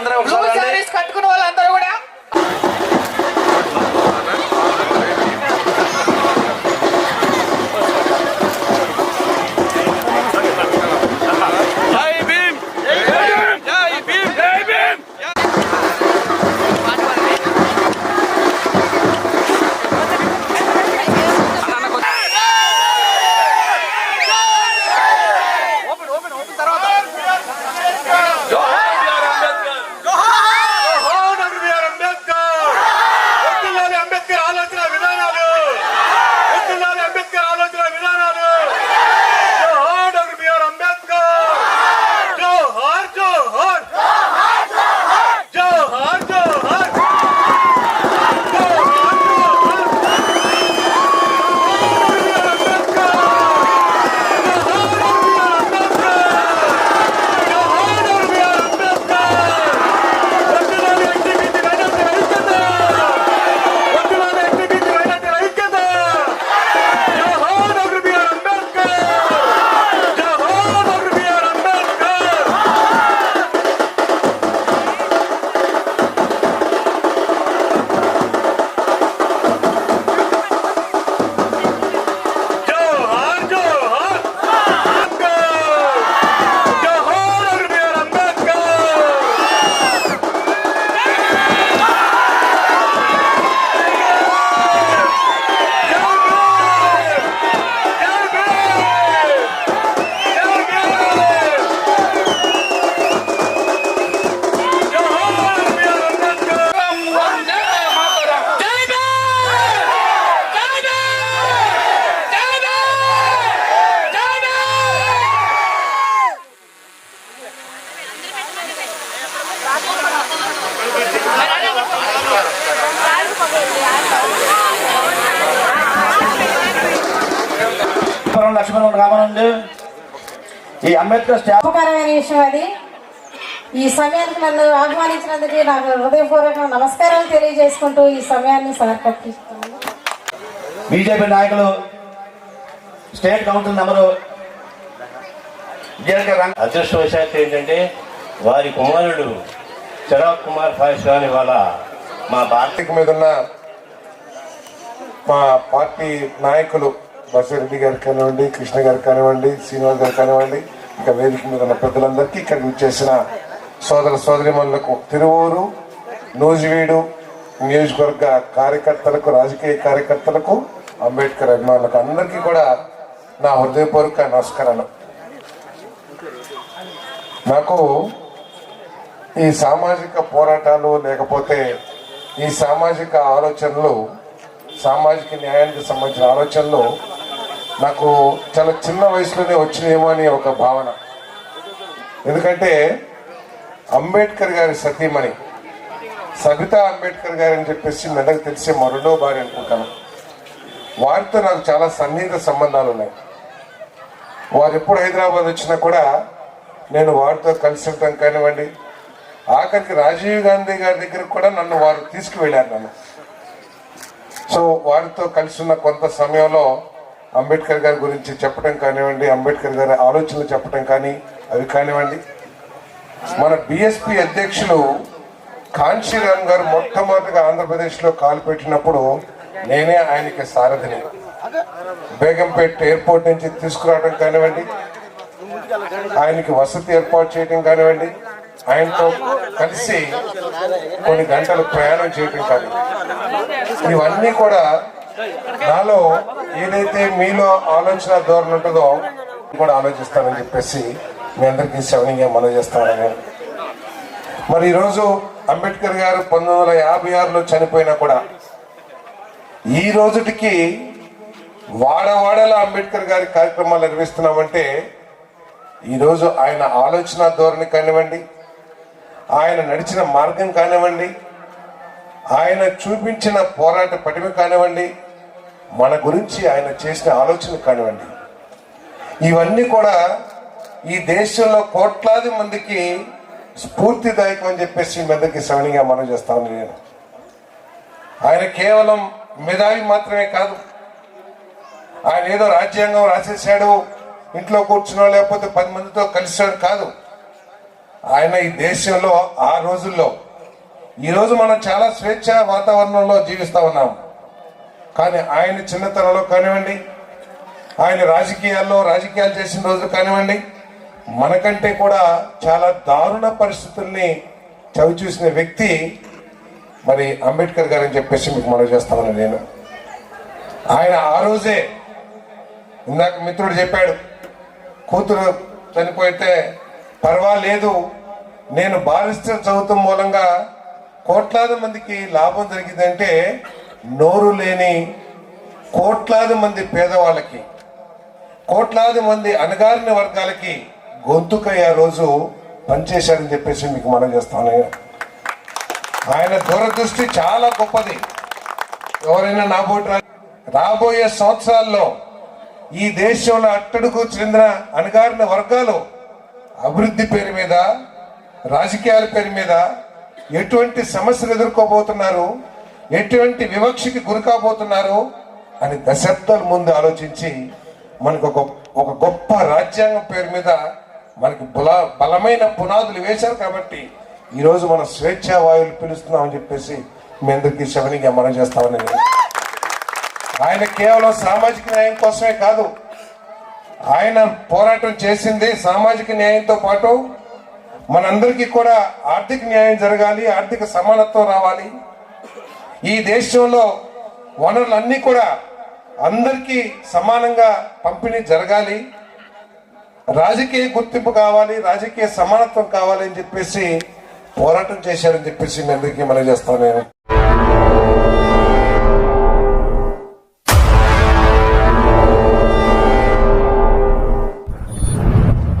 ಅಂದ್ರೆ లక్ష్మణ్ రామనందు. ఈ అంబేద్కర్ ఉపకారమైన విషయం అది. ఈ సమయానికి నన్ను ఆహ్వానించినందుకు నాకు హృదయపూర్వక నమస్కారాలు తెలియజేసుకుంటూ ఈ సమయాన్ని సమర్పిస్తున్నాను బీజేపీ నాయకులు స్టేట్ కౌన్సిల్ నెంబరు అదృష్టవశాత్తు ఏంటంటే వారి కుమారుడు చిరాగ్ కుమార్ పాస్వాన్ వాళ్ళ మా పార్టీ మీద ఉన్న మా పార్టీ నాయకులు బసిరెడ్డి గారు కానివ్వండి కృష్ణ గారు కానివ్వండి శ్రీనివాస్ గారు కానివ్వండి ఇంకా వేదిక మీద ఉన్న పెద్దలందరికీ ఇక్కడికి వచ్చేసిన సోదర సోదరిమణులకు తిరువూరు నూజివీడు నియోజకవర్గ కార్యకర్తలకు రాజకీయ కార్యకర్తలకు అంబేద్కర్ అభిమానులకు అందరికీ కూడా నా హృదయపూర్వక నమస్కారాలు. నాకు ఈ సామాజిక పోరాటాలు లేకపోతే ఈ సామాజిక ఆలోచనలు సామాజిక న్యాయానికి సంబంధించిన ఆలోచనలు నాకు చాలా చిన్న వయసులోనే వచ్చినాయేమో అని ఒక భావన. ఎందుకంటే అంబేద్కర్ గారి సతీమణి సబితా అంబేద్కర్ గారు అని చెప్పేసి మెదకు తెలిసే మా భార్య అనుకుంటాను. వారితో నాకు చాలా సన్నిహిత సంబంధాలు ఉన్నాయి. వారు ఎప్పుడు హైదరాబాద్ వచ్చినా కూడా నేను వారితో కలిసి ఉంటాం కానివ్వండి ఆఖరికి రాజీవ్ గాంధీ గారి దగ్గరకు కూడా నన్ను వారు తీసుకువెళ్ళారు నన్ను. సో వారితో కలిసి ఉన్న కొంత సమయంలో అంబేద్కర్ గారి గురించి చెప్పడం కానివ్వండి అంబేద్కర్ గారి ఆలోచనలు చెప్పడం కానీ అవి కానివ్వండి. మన బిఎస్పి అధ్యక్షులు కాంశీరామ్ గారు మొట్టమొదటిగా ఆంధ్రప్రదేశ్లో కాలు పెట్టినప్పుడు నేనే ఆయనకి సారథిని. బేగంపేట్ ఎయిర్పోర్ట్ నుంచి తీసుకురావడం కానివ్వండి ఆయనకి వసతి ఏర్పాటు చేయడం కానివ్వండి ఆయనతో కలిసి కొన్ని గంటలు ప్రయాణం చేయడం ఇవన్నీ కూడా నాలో ఏదైతే మీలో ఆలోచన ధోరణి ఉంటుందో కూడా ఆలోచిస్తానని చెప్పేసి మీ అందరికీ శవనీయంగా మనం చేస్తానని మరి ఈరోజు అంబేద్కర్ గారు పంతొమ్మిది వందల యాభై ఆరులో చనిపోయినా కూడా ఈ రోజుటికి వాడవాడలో అంబేద్కర్ గారి కార్యక్రమాలు నిర్వహిస్తున్నామంటే ఈరోజు ఆయన ఆలోచన ధోరణి కానివ్వండి ఆయన నడిచిన మార్గం కానివ్వండి ఆయన చూపించిన పోరాట పటిమ కానివ్వండి మన గురించి ఆయన చేసిన ఆలోచన కానివ్వండి. ఇవన్నీ కూడా ఈ దేశంలో కోట్లాది మందికి స్ఫూర్తిదాయకం అని చెప్పేసి మీ అందరికీ సవణిగా మనం చేస్తాను నేను. ఆయన కేవలం మేధావి మాత్రమే కాదు ఆయన ఏదో రాజ్యాంగం రాసేసాడు ఇంట్లో కూర్చున్నా లేకపోతే పది మందితో కలిసాడు కాదు. ఆయన ఈ దేశంలో ఆ రోజుల్లో. ఈరోజు మనం చాలా స్వేచ్ఛ వాతావరణంలో జీవిస్తూ ఉన్నాం. కానీ ఆయన చిన్నతనంలో కానివ్వండి ఆయన రాజకీయాల్లో రాజకీయాలు చేసిన రోజు కానివ్వండి మనకంటే కూడా చాలా దారుణ పరిస్థితుల్ని చవి చూసిన వ్యక్తి మరి అంబేద్కర్ గారు అని చెప్పేసి మీకు మనం చేస్తామని నేను. ఆయన ఆ రోజే ఇందాక మిత్రుడు చెప్పాడు కూతురు చనిపోతే పర్వాలేదు. నేను బారిస్టర్ చదువుతాం మూలంగా కోట్లాది మందికి లాభం జరిగిందంటే నోరు లేని కోట్లాది మంది పేదవాళ్ళకి కోట్లాది మంది అణగారిన వర్గాలకి గొంతుకయ్యే రోజు పనిచేశాడని చెప్పేసి మీకు మనం చేస్తాను ఆయన దూరదృష్టి చాలా గొప్పది. ఎవరైనా నాబోటి రాబోయే సంవత్సరాల్లో ఈ దేశంలో అట్టడుగు చెందిన అణగారిన వర్గాలు అభివృద్ధి పేరు మీద రాజకీయాల పేరు మీద ఎటువంటి సమస్యలు ఎదుర్కోబోతున్నారు? ఎటువంటి వివక్షకి గురికాబోతున్నారు అని దశాబ్దాల ముందు ఆలోచించి మనకు ఒక ఒక గొప్ప రాజ్యాంగం పేరు మీద మనకి బల బలమైన పునాదులు వేశారు కాబట్టి ఈరోజు మనం స్వేచ్ఛా వాయువులు పిలుస్తున్నామని చెప్పేసి మీ అందరికీ శవనిగా మనం చేస్తామని ఆయన కేవలం సామాజిక న్యాయం కోసమే కాదు ఆయన పోరాటం చేసింది సామాజిక న్యాయంతో పాటు మనందరికీ కూడా ఆర్థిక న్యాయం జరగాలి ఆర్థిక సమానత్వం రావాలి. ఈ దేశంలో వనరులన్నీ కూడా అందరికీ సమానంగా పంపిణీ జరగాలి. రాజకీయ గుర్తింపు కావాలి రాజకీయ సమానత్వం కావాలి అని చెప్పేసి పోరాటం చేశారని చెప్పేసి మీ అందరికీ మనం చేస్తాను నేను